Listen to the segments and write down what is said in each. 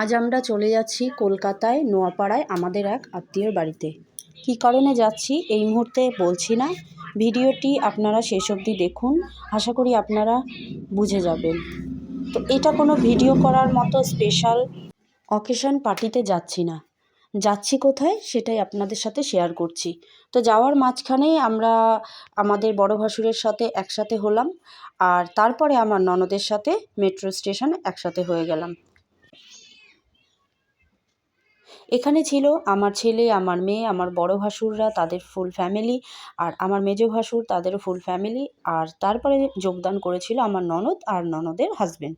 আজ আমরা চলে যাচ্ছি কলকাতায়, নোয়াপাড়ায় আমাদের এক আত্মীয়র বাড়িতে। কী কারণে যাচ্ছি এই মুহূর্তে বলছি না। ভিডিওটি আপনারা শেষ অবধি দেখুন। আশা করি আপনারা বুঝে যাবেন। তো এটা কোনো ভিডিও করার মতো স্পেশাল অকেশন পার্টিতে যাচ্ছি না। যাচ্ছি কোথায় সেটাই আপনাদের সাথে শেয়ার করছি। তো যাওয়ার মাঝখানে আমরা আমাদের বড় ভাসুরের সাথে একসাথে হলাম। আর তারপরে আমার ননদের সাথে মেট্রো স্টেশন একসাথে হয়ে গেলাম। এখানে ছিল আমার ছেলে, আমার মেয়ে, আমার বড় ভাসুররা, তাদের ফুল ফ্যামিলি আর আমার মেজ ভাসুর, তাদেরও ফুল ফ্যামিলি আর তারপরে যোগদান করেছিল আমার ননদ আর ননদের হাজব্যান্ড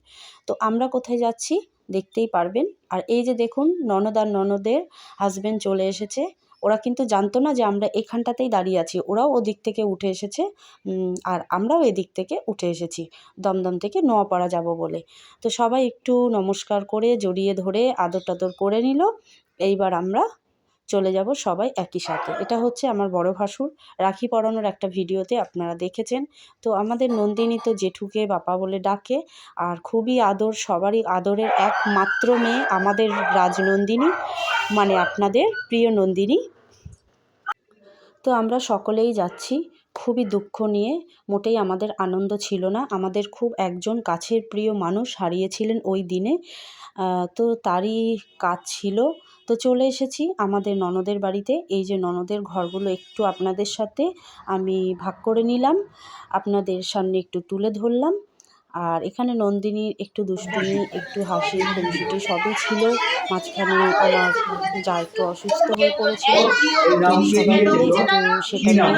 তো আমরা কোথায় যাচ্ছি দেখতেই পারবেন। আর এই যে দেখুন, ননদ আর ননদের হাজব্যান্ড চলে এসেছে। ওরা কিন্তু জানতো না যে আমরা এখানটাতেই দাঁড়িয়ে আছি। ওরাও ওদিক থেকে উঠে এসেছে আর আমরাও এদিক থেকে উঠে এসেছি, দমদম থেকে নোয়াপাড়া যাব বলে। তো সবাই একটু নমস্কার করে, জড়িয়ে ধরে আদর টাদর করে নিল। এইবার আমরা চলে যাব সবাই একই সাথে। এটা হচ্ছে আমার বড় ভাসুর, রাখি পরানোর একটা ভিডিওতে আপনারা দেখেছেন। তো আমাদের নন্দিনী তো জেঠুকে বাপা বলে ডাকে, আর খুবই আদর, সবারই আদরের একমাত্র মেয়ে আমাদের রাজনন্দিনী মানে আপনাদের প্রিয় নন্দিনী তো আমরা সকলেই যাচ্ছি। খুবই দুঃখ নিয়ে, মোটেই আমাদের আনন্দ ছিল না। আমাদের খুব একজন কাছের প্রিয় মানুষ হারিয়েছিলেন ওই দিনে। তো তারই কাজ ছিল। তো চলে এসেছি আমাদের ননদের বাড়িতে। এই যে ননদের ঘরগুলো একটু আপনাদের সাথে আমি ভাগ করে নিলাম। আপনাদের সামনে একটু তুলে ধরলাম। আর এখানে নন্দিনীর একটু দুষ্টুমি, একটু হাসি খুনসুটি সবই ছিল। মাঝখানে আমার যা একটু অসুস্থ হয়ে পড়েছিল। সেটা নিয়ে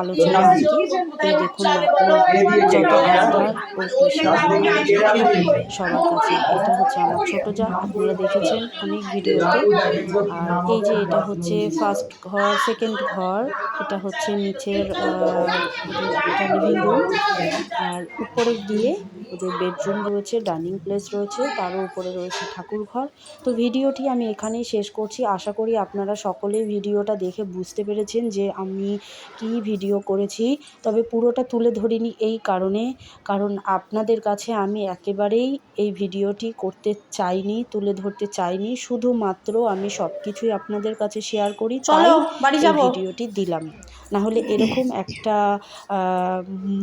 আলোচনা আর দেখুন সবার কাছে এটা হচ্ছে আমার ছোট যা আপনারা দেখেছেন অনেক ভিডিওতে। আর এই যে এটা হচ্ছে ফার্স্ট ঘর সেকেন্ড ঘর। এটা হচ্ছে নিচের আর উপরে গিয়ে be ওদের বেডরুম রয়েছে ডাইনিং প্লেস রয়েছে তারও উপরে রয়েছে ঠাকুর ঘর। তো ভিডিওটি আমি এখানেই শেষ করছি। আশা করি আপনারা সকলেই ভিডিওটা দেখে বুঝতে পেরেছেন যে আমি কি ভিডিও করেছি। তবে পুরোটা তুলে ধরিনি এই কারণে কারণ আপনাদের কাছে আমি একেবারেই এই ভিডিওটি করতে চাইনি তুলে ধরতে চাইনি। শুধুমাত্র আমি সব কিছুই আপনাদের কাছে শেয়ার করি তাই বাড়ি যাব। ভিডিওটি দিলাম। না হলে এরকম একটা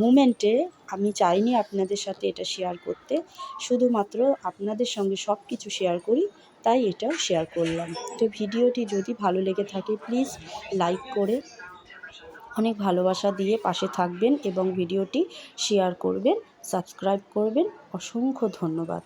মুমেন্টে আমি চাইনি আপনাদের সাথে এটা শেয়ার করতে। শুধুমাত্র আপনাদের সঙ্গে সব কিছু শেয়ার করি, তাই এটাও শেয়ার করলাম। তো ভিডিওটি যদি ভালো লেগে থাকে প্লিজ লাইক করে অনেক ভালোবাসা দিয়ে পাশে থাকবেন এবং ভিডিওটি শেয়ার করবেন সাবস্ক্রাইব করবেন। অসংখ্য ধন্যবাদ।